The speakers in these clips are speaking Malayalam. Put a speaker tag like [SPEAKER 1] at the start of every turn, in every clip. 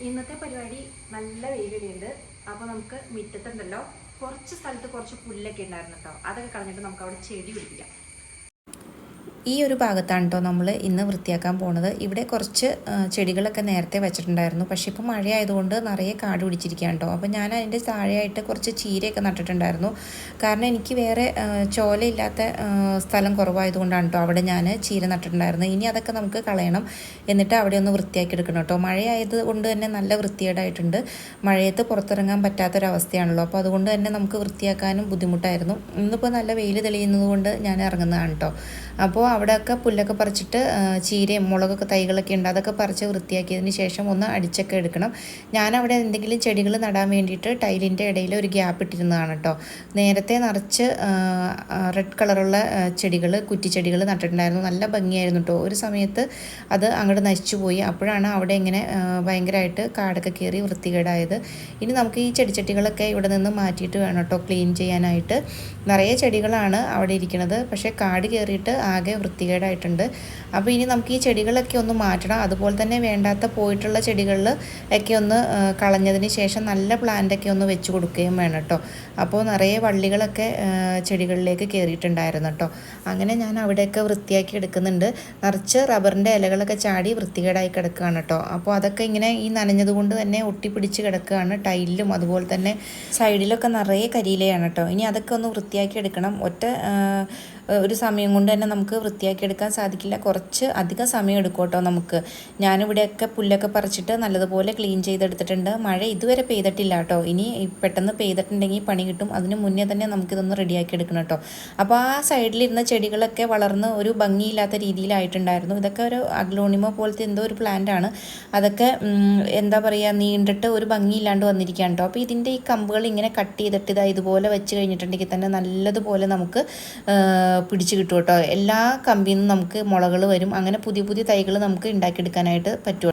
[SPEAKER 1] ഇന്നത്തെ പരിപാടി നല്ല വെയിലുണ്ട് അപ്പോൾ നമുക്ക് മുറ്റത്തുണ്ടല്ലോ. കുറച്ച് സ്ഥലത്ത് കുറച്ച് പുല്ലൊക്കെ ഉണ്ടായിരുന്നു കേട്ടോ അതൊക്കെ കളഞ്ഞിട്ട് നമുക്ക് അവിടെ ചെടി പിടിപ്പിക്കാം.
[SPEAKER 2] ഈ ഒരു ഭാഗത്താണ് കേട്ടോ നമ്മൾ ഇന്ന് വൃത്തിയാക്കാൻ പോണത്. ഇവിടെ കുറച്ച് ചെടികളൊക്കെ നേരത്തെ വെച്ചിട്ടുണ്ടായിരുന്നു. പക്ഷേ ഇപ്പോൾ മഴയായതുകൊണ്ട് നിറയെ കാട് പിടിച്ചിരിക്കുകയാണ് കേട്ടോ അപ്പോൾ ഞാൻ അതിന്റെ താഴെയായിട്ട് കുറച്ച് ചീരയൊക്കെ നട്ടിട്ടുണ്ടായിരുന്നു. കാരണം എനിക്ക് വേറെ ചോലയില്ലാത്ത സ്ഥലം കുറവായതുകൊണ്ടാണ് കേട്ടോ അവിടെ ഞാൻ ചീര നട്ടിട്ടുണ്ടായിരുന്നു ഇനി അതൊക്കെ നമുക്ക് കളയണം. എന്നിട്ട് അവിടെ ഒന്ന് വൃത്തിയാക്കി എടുക്കണം കേട്ടോ മഴയായത് കൊണ്ട് തന്നെ നല്ല വൃത്തികേടായിട്ടുണ്ട്. മഴയത്ത് പുറത്തിറങ്ങാൻ പറ്റാത്തൊരവസ്ഥയാണല്ലോ. അപ്പോൾ അതുകൊണ്ട് തന്നെ നമുക്ക് വൃത്തിയാക്കാനും ബുദ്ധിമുട്ടായിരുന്നു. ഇന്നിപ്പോൾ നല്ല വെയിൽ തെളിയുന്നത് കൊണ്ട് ഞാൻ ഇറങ്ങുന്നതാണ് കേട്ടോ അപ്പോൾ അവിടെയൊക്കെ പുല്ലൊക്കെ പറിച്ചിട്ട് ചീരയും മുളകൊക്കെ തൈകളൊക്കെ ഉണ്ട്. അതൊക്കെ പറിച്ച് വൃത്തിയാക്കിയതിന് ശേഷം ഒന്ന് അടിച്ചൊക്കെ എടുക്കണം. ഞാനവിടെ എന്തെങ്കിലും ചെടികൾ നടാൻ വേണ്ടിയിട്ട് ടൈലിന്റെ ഇടയിൽ ഒരു ഗ്യാപ്പ് ഇട്ടിരുന്നതാണ് കേട്ടോ. നേരത്തെ നിറച്ച് റെഡ് കളറുള്ള ചെടികൾ കുറ്റിച്ചെടികൾ നട്ടിട്ടുണ്ടായിരുന്നു. നല്ല ഭംഗിയായിരുന്നു കേട്ടോ. ഒരു സമയത്ത് അത് അങ്ങോട്ട് നശിച്ചു പോയി. അപ്പോഴാണ് അവിടെ ഇങ്ങനെ ഭയങ്കരമായിട്ട് കാടൊക്കെ കയറി വൃത്തികേടായത്. ഇനി നമുക്ക് ഈ ചെടിച്ചട്ടികളൊക്കെ ഇവിടെ നിന്ന് മാറ്റിയിട്ട് വേണം കേട്ടോ ക്ലീൻ ചെയ്യാനായിട്ട്. നിറയെ ചെടികളാണ് അവിടെ ഇരിക്കുന്നത്. പക്ഷേ കാട് കയറിയിട്ട് ആകെ വൃത്തികേടായിട്ടുണ്ട്. അപ്പോൾ ഇനി നമുക്ക് ഈ ചെടികളൊക്കെ ഒന്ന് മാറ്റണം. അതുപോലെ തന്നെ വേണ്ടാത്ത പോയിട്ടുള്ള ചെടികളിൽ ഒക്കെ ഒന്ന് കളഞ്ഞതിന് ശേഷം നല്ല പ്ലാന്റൊക്കെ ഒന്ന് വെച്ച് കൊടുക്കുകയും വേണം കേട്ടോ അപ്പോൾ നിറയെ വള്ളികളൊക്കെ ചെടികളിലേക്ക് കയറിയിട്ടുണ്ടായിരുന്നു കേട്ടോ അങ്ങനെ ഞാൻ അവിടെയൊക്കെ വൃത്തിയാക്കി എടുക്കുന്നുണ്ട്. നിറച്ച് റബ്ബറിന്റെ ഇലകളൊക്കെ ചാടി വൃത്തികേടായി കിടക്കുകയാണ് കേട്ടോ അപ്പോൾ അതൊക്കെ ഇങ്ങനെ ഈ നനഞ്ഞതുകൊണ്ട് തന്നെ ഒട്ടിപ്പിടിച്ച് കിടക്കുകയാണ്. ടൈലിലും അതുപോലെ തന്നെ സൈഡിലൊക്കെ നിറയെ കരിയിലയാണ് കേട്ടോ ഇനി അതൊക്കെ ഒന്ന് വൃത്തിയാക്കി എടുക്കണം. ഒറ്റ ഒരു സമയം കൊണ്ട് തന്നെ നമുക്ക് വൃത്തിയാക്കി എടുക്കാൻ സാധിക്കില്ല. കുറച്ച് അധികം സമയം എടുക്കും കേട്ടോ നമുക്ക്. ഞാനിവിടെയൊക്കെ പുല്ലൊക്കെ പറിച്ചിട്ട് നല്ലതുപോലെ ക്ലീൻ ചെയ്തെടുത്തിട്ടുണ്ട്. മഴ ഇതുവരെ പെയ്തിട്ടില്ല കേട്ടോ. ഇനി പെട്ടെന്ന് പെയ്തിട്ടുണ്ടെങ്കിൽ പണി കിട്ടും. അതിന് മുന്നേ തന്നെ നമുക്കിതൊന്ന് റെഡിയാക്കി എടുക്കണം കേട്ടോ. അപ്പോൾ ആ സൈഡിലിരുന്ന ചെടികളൊക്കെ വളർന്ന് ഒരു ഭംഗിയില്ലാത്ത രീതിയിലായിട്ടുണ്ടായിരുന്നു. ഇതൊക്കെ ഒരു അഗ്ലോണിമോ പോലത്തെ എന്തോ ഒരു പ്ലാന്റ് ആണ്. അതൊക്കെ എന്താ പറയുക നീണ്ടിട്ട് ഒരു ഭംഗിയില്ലാണ്ട് വന്നിരിക്കുകയാണ് കേട്ടോ. അപ്പോൾ ഇതിന്റെ ഈ കമ്പുകൾ ഇങ്ങനെ കട്ട് ചെയ്തിട്ട് ഇതാ ഇതുപോലെ വെച്ച് കഴിഞ്ഞിട്ടുണ്ടെങ്കിൽ തന്നെ നല്ലതുപോലെ നമുക്ക് പിടിച്ച് കിട്ടും കേട്ടോ. എല്ലാ കമ്പിയിൽ നിന്നും നമുക്ക് മുളകൾ വരും. അങ്ങനെ പുതിയ പുതിയ തൈകൾ നമുക്ക് ഉണ്ടാക്കിയെടുക്കാനായിട്ട് പറ്റും.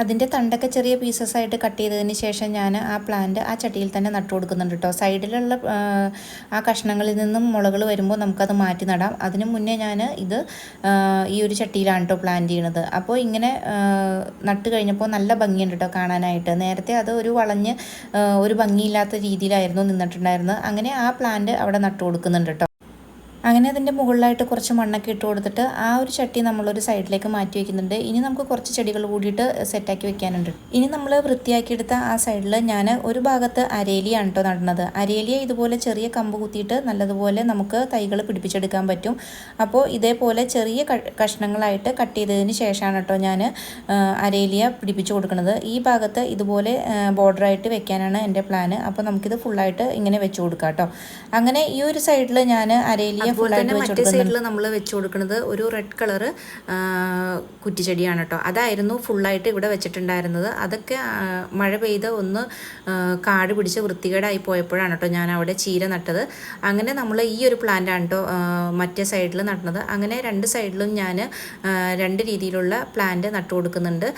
[SPEAKER 2] അതിന്റെ തണ്ടൊക്കെ ചെറിയ പീസസ് ആയിട്ട് കട്ട് ചെയ്തതിന് ശേഷം ഞാൻ ആ പ്ലാന്റ് ആ ചട്ടിയിൽ തന്നെ നട്ടു കൊടുക്കുന്നുണ്ട് കേട്ടോ. സൈഡിലുള്ള ആ, കഷ്ണങ്ങളിൽ നിന്നും മുളകൾ വരുമ്പോൾ നമുക്കത് മാറ്റി നടാം. അതിന് മുന്നേ ഞാൻ ഇത് ഈ ഒരു ചട്ടിയിലാണ് കേട്ടോ പ്ലാന്റ് ചെയ്യണത്. അപ്പോൾ ഇങ്ങനെ നട്ട് കഴിഞ്ഞപ്പോൾ നല്ല ഭംഗിയുണ്ട് കേട്ടോ കാണാനായിട്ട്. നേരത്തെ അത് ഒരു വളഞ്ഞ് ഒരു ഭംഗിയില്ലാത്ത രീതിയിലായിരുന്നു നിന്നിട്ടുണ്ടായിരുന്നത്. അങ്ങനെ ആ പ്ലാന്റ് അവിടെ നട്ടു കൊടുക്കുന്നുണ്ട് കേട്ടോ. അങ്ങനെ അതിന്റെ മുകളിലായിട്ട് കുറച്ച് മണ്ണൊക്കെ ഇട്ട് കൊടുത്തിട്ട് ആ ഒരു ചട്ടി നമ്മളൊരു സൈഡിലേക്ക് മാറ്റി വെക്കുന്നുണ്ട്. ഇനി നമുക്ക് കുറച്ച് ചെടികൾ കൂടിയിട്ട് സെറ്റാക്കി വെക്കാനുണ്ട്. ഇനി നമ്മൾ വൃത്തിയാക്കിയെടുത്ത ആ സൈഡിൽ ഞാൻ ഒരു ഭാഗത്ത് അരേലിയാണ് കേട്ടോ നടുന്നത്. അരേലിയ ഇതുപോലെ ചെറിയ കമ്പ് കുത്തിയിട്ട് നല്ലതുപോലെ നമുക്ക് തൈകൾ പിടിപ്പിച്ചെടുക്കാൻ പറ്റും. അപ്പോൾ ഇതേപോലെ ചെറിയ കഷ്ണങ്ങളായിട്ട് കട്ട് ചെയ്തതിന് ശേഷമാണ് കേട്ടോ ഞാൻ അരേലിയ പിടിപ്പിച്ച് കൊടുക്കുന്നത്. ഈ ഭാഗത്ത് ഇതുപോലെ ബോർഡറായിട്ട് വെക്കാനാണ് എന്റെ പ്ലാന്. അപ്പോൾ നമുക്കിത് ഫുള്ളായിട്ട് ഇങ്ങനെ വെച്ച് കൊടുക്കാം കേട്ടോ അങ്ങനെ ഈ ഒരു സൈഡിൽ ഞാൻ അരേലിയ
[SPEAKER 1] അതുപോലെ തന്നെ മറ്റേ സൈഡിൽ നമ്മൾ വെച്ച് കൊടുക്കുന്നത് ഒരു റെഡ് കളർ കുറ്റിച്ചെടിയാണ് കേട്ടോ. അതായിരുന്നു ഫുള്ളായിട്ട് ഇവിടെ വെച്ചിട്ടുണ്ടായിരുന്നത്. അതൊക്കെ മഴ പെയ്ത് ഒന്ന് കാട് പിടിച്ച് വൃത്തികേടായി പോയപ്പോഴാണ് കേട്ടോ ഞാൻ അവിടെ ചീര നട്ടത്. അങ്ങനെ നമ്മൾ ഈ ഒരു പ്ലാന്റാണ് കേട്ടോ മറ്റേ സൈഡിൽ നടന്നത് അങ്ങനെ രണ്ട് സൈഡിലും ഞാൻ രണ്ട് രീതിയിലുള്ള പ്ലാന്റ് നട്ടു കൊടുക്കുന്നുണ്ട്.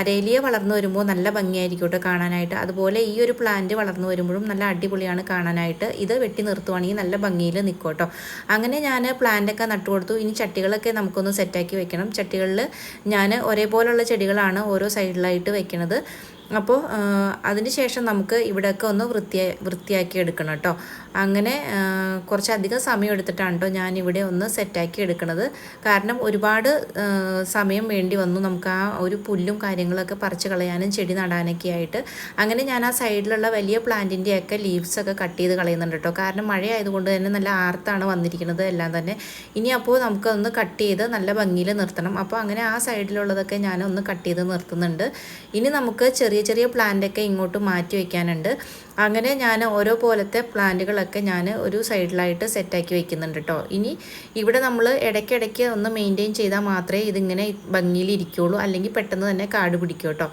[SPEAKER 1] അരേലിയ വളർന്നു വരുമ്പോൾ നല്ല ഭംഗിയായിരിക്കും കേട്ടോ കാണാനായിട്ട്. അതുപോലെ ഈ ഒരു പ്ലാന്റ് വളർന്നു വരുമ്പോഴും നല്ല അടിപൊളിയാണ് കാണാനായിട്ട്. ഇത് വെട്ടി നിർത്തുവാണെങ്കിൽ നല്ല ഭംഗിയിൽ നിൽക്കും കേട്ടോ. അങ്ങനെ ഞാൻ പ്ലാന്റൊക്കെ നട്ടു കൊടുത്തു ഇനി ചട്ടികളൊക്കെ നമുക്കൊന്ന് സെറ്റാക്കി വെക്കണം. ചട്ടികളിൽ ഞാൻ ഒരേപോലുള്ള ചെടികളാണ് ഓരോ സൈഡിലായിട്ട് വെക്കണത്. അപ്പോൾ അതിന് ശേഷം നമുക്ക് ഇവിടെയൊക്കെ ഒന്ന് വൃത്തിയാ വൃത്തിയാക്കി എടുക്കണം കേട്ടോ. അങ്ങനെ കുറച്ചധികം സമയം എടുത്തിട്ടാണ് കേട്ടോ ഞാൻ ഇവിടെ ഒന്ന് സെറ്റാക്കി എടുക്കുന്നത് കാരണം ഒരുപാട് സമയം വേണ്ടി വന്നു. നമുക്ക് ആ ഒരു പുല്ലും കാര്യങ്ങളൊക്കെ പറിച്ച് കളയാനും ചെടി നടാനൊക്കെ ആയിട്ട്. അങ്ങനെ ഞാൻ ആ സൈഡിലുള്ള വലിയ പ്ലാന്റിന്റെയൊക്കെ ലീവ്സൊക്കെ കട്ട് ചെയ്ത് കളയുന്നുണ്ട് കേട്ടോ കാരണം മഴ ആയതുകൊണ്ട് തന്നെ നല്ല ആർത്താണ് വന്നിരിക്കുന്നത് എല്ലാം തന്നെ. ഇനി അപ്പോൾ നമുക്കൊന്ന് കട്ട് ചെയ്ത് നല്ല ഭംഗിയിൽ നിർത്തണം. അപ്പോൾ അങ്ങനെ ആ സൈഡിലുള്ളതൊക്കെ ഞാൻ ഒന്ന് കട്ട് ചെയ്ത് നിർത്തുന്നുണ്ട്. ഇനി നമുക്ക് ചെറിയ ചെറിയ പ്ലാന്റൊക്കെ ഇങ്ങോട്ട് മാറ്റി വയ്ക്കാനുണ്ട് അങ്ങനെ ഞാൻ ഓരോ പോലത്തെ പ്ലാന്റുകളൊക്കെ ഞാൻ ഒരു സൈഡിലായിട്ട് സെറ്റാക്കി വെക്കുന്നുണ്ട് കേട്ടോ ഇനി ഇവിടെ നമ്മൾ ഇടയ്ക്കിടയ്ക്ക് ഒന്ന് മെയിന്റെയിൻ ചെയ്താൽ മാത്രമേ ഇതിങ്ങനെ ഭംഗിയിൽ ഇരിക്കുകയുള്ളൂ അല്ലെങ്കിൽ പെട്ടെന്ന് തന്നെ കാട് പിടിക്കും കേട്ടോ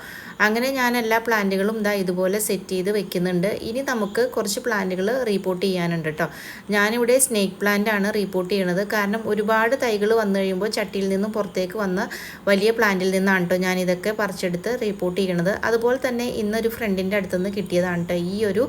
[SPEAKER 1] അങ്ങനെ ഞാൻ എല്ലാ പ്ലാന്റുകളും ഇതാ ഇതുപോലെ സെറ്റ് ചെയ്ത് വെക്കുന്നുണ്ട്. ഇനി നമുക്ക് കുറച്ച് പ്ലാന്റുകൾ റീപ്പോർട്ട് ചെയ്യാനുണ്ട് കേട്ടോ ഞാനിവിടെ സ്നേക്ക് പ്ലാന്റ് ആണ് റീപ്പോർട്ട് ചെയ്യണത്. കാരണം ഒരുപാട് തൈകൾ വന്നു കഴിയുമ്പോൾ ചട്ടിയിൽ നിന്നും പുറത്തേക്ക് വന്ന വലിയ പ്ലാന്റിൽ നിന്നാണ് കേട്ടോ ഞാൻ ഇതൊക്കെ പറിച്ചെടുത്ത് റീപ്പോർട്ട് ചെയ്യണത്. അതുപോലെ
[SPEAKER 2] തന്നെ ഇന്നൊരു ഫ്രണ്ടിന്റെ അടുത്തുനിന്ന് കിട്ടിയതാണ് കേട്ടോ ഈ ഒരു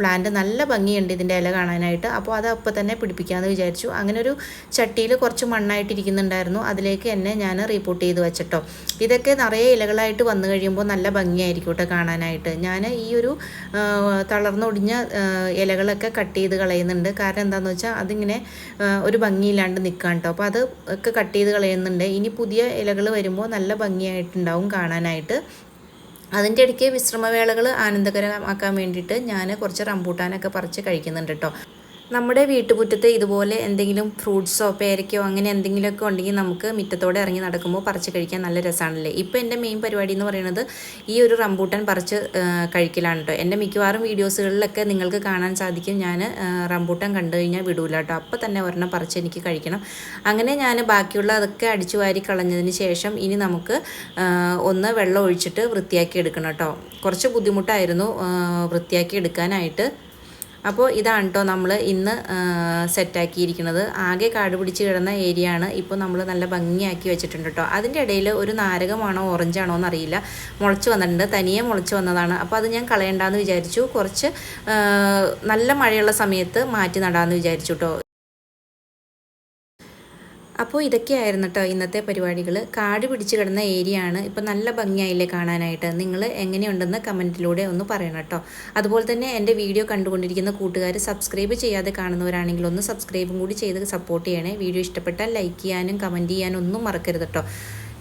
[SPEAKER 2] പ്ലാന്റ് നല്ല ഭംഗിയുണ്ട്. ഇതിന്റെ ഇല കാണാനായിട്ട്. അപ്പോൾ അത് അപ്പോൾ തന്നെ പിടിപ്പിക്കാമെന്ന് വിചാരിച്ചു. അങ്ങനെ ഒരു ചട്ടിയിൽ കുറച്ച് മണ്ണായിട്ടിരിക്കുന്നുണ്ടായിരുന്നു അതിലേക്ക് എന്നെ ഞാൻ റിപ്പോർട്ട് ചെയ്ത് വെച്ചിട്ടോ. ഇതൊക്കെ നിറയെ ഇലകളായിട്ട് വന്നു കഴിയുമ്പോൾ നല്ല ഭംഗിയായിരിക്കും കേട്ടോ കാണാനായിട്ട്. ഞാൻ ഈ ഒരു തളർന്നൊടിഞ്ഞ ഇലകളൊക്കെ കട്ട് ചെയ്ത് കളയുന്നുണ്ട്. കാരണം എന്താണെന്ന് വെച്ചാൽ അതിങ്ങനെ ഒരു ഭംഗിയില്ലാണ്ട് നിൽക്കാൻ കേട്ടോ. അപ്പോൾ അത് ഒക്കെ കട്ട് ചെയ്ത് കളയുന്നുണ്ട്. ഇനി പുതിയ ഇലകൾ വരുമ്പോൾ നല്ല ഭംഗിയായിട്ടുണ്ടാവും കാണാനായിട്ട്. അതിന്റെ ഇടയ്ക്ക് വിശ്രമവേളകൾ ആനന്ദകരമാക്കാൻ വേണ്ടിയിട്ട് ഞാൻ കുറച്ച് റംബൂട്ടാനൊക്കെ പറിച്ച് കഴിക്കുന്നുണ്ട് കേട്ടോ നമ്മുടെ വീട്ടുമുറ്റത്ത് ഇതുപോലെ എന്തെങ്കിലും ഫ്രൂട്ട്സോ പേരയ്ക്കോ അങ്ങനെ എന്തെങ്കിലുമൊക്കെ ഉണ്ടെങ്കിൽ നമുക്ക് മുറ്റത്തോടെ ഇറങ്ങി നടക്കുമ്പോൾ പറിച്ച് കഴിക്കാൻ നല്ല രസമാണല്ലേ? ഇപ്പോൾ എന്റെ മെയിൻ പരിപാടി എന്ന് പറയുന്നത് ഈ ഒരു റംബൂട്ടൻ പറിച്ച് കഴിക്കലാണ് കേട്ടോ എന്റെ മിക്കവാറും വീഡിയോസുകളിലൊക്കെ നിങ്ങൾക്ക് കാണാൻ സാധിക്കും. ഞാൻ റംബൂട്ടൻ കണ്ടു കഴിഞ്ഞാൽ വിടൂല കേട്ടോ അപ്പോൾ തന്നെ ഒരെണ്ണം പറിച്ച് എനിക്ക് കഴിക്കണം. അങ്ങനെ ഞാൻ ബാക്കിയുള്ള അതൊക്കെ അടിച്ചു വാരി കളഞ്ഞതിന് ശേഷം ഇനി നമുക്ക് ഒന്ന് വെള്ളം ഒഴിച്ചിട്ട് വൃത്തിയാക്കി എടുക്കണം കേട്ടോ കുറച്ച് ബുദ്ധിമുട്ടായിരുന്നു വൃത്തിയാക്കി എടുക്കാനായിട്ട്. അപ്പോൾ ഇതാണ് കേട്ടോ നമ്മൾ ഇന്ന് സെറ്റാക്കിയിരിക്കുന്നത്. ആകെ കാട് പിടിച്ച് കിടന്ന ഏരിയ ആണ് ഇപ്പോൾ നമ്മൾ നല്ല ഭംഗിയാക്കി വെച്ചിട്ടുണ്ട് കേട്ടോ. അതിന്റെ ഇടയിൽ ഒരു നാരകമാണോ ഓറഞ്ചാണോ എന്നറിയില്ല. മുളച്ച് വന്നിട്ടുണ്ട്. തനിയെ മുളച്ച് വന്നതാണ്. അപ്പോൾ അത് ഞാൻ കളയണ്ടെന്ന് വിചാരിച്ചു. കുറച്ച് നല്ല മഴയുള്ള സമയത്ത് മാറ്റി നടാമെന്ന് വിചാരിച്ചു കേട്ടോ. അപ്പോൾ ഇതൊക്കെയായിരുന്നു കേട്ടോ ഇന്നത്തെ പരിപാടികൾ. കാട് പിടിച്ച് കിടന്ന ഏരിയ ആണ് ഇപ്പം നല്ല ഭംഗിയായില്ലേ കാണാനായിട്ട്. നിങ്ങൾ എങ്ങനെയുണ്ടെന്ന് കമന്റിലൂടെ ഒന്ന് പറയണം കേട്ടോ. അതുപോലെ തന്നെ എന്റെ വീഡിയോ കണ്ടുകൊണ്ടിരിക്കുന്ന കൂട്ടുകാർ സബ്സ്ക്രൈബ് ചെയ്യാതെ കാണുന്നവരാണെങ്കിൽ ഒന്ന് സബ്സ്ക്രൈബും കൂടി ചെയ്ത് സപ്പോർട്ട് ചെയ്യണേ. വീഡിയോ ഇഷ്ടപ്പെട്ടാൽ ലൈക്ക് ചെയ്യാനും കമന്റ് ചെയ്യാനും ഒന്നും മറക്കരുത് കേട്ടോ.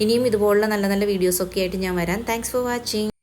[SPEAKER 2] ഇനിയും ഇതുപോലുള്ള നല്ല നല്ല വീഡിയോസൊക്കെ ആയിട്ട് ഞാൻ വരാം. Thanks for watching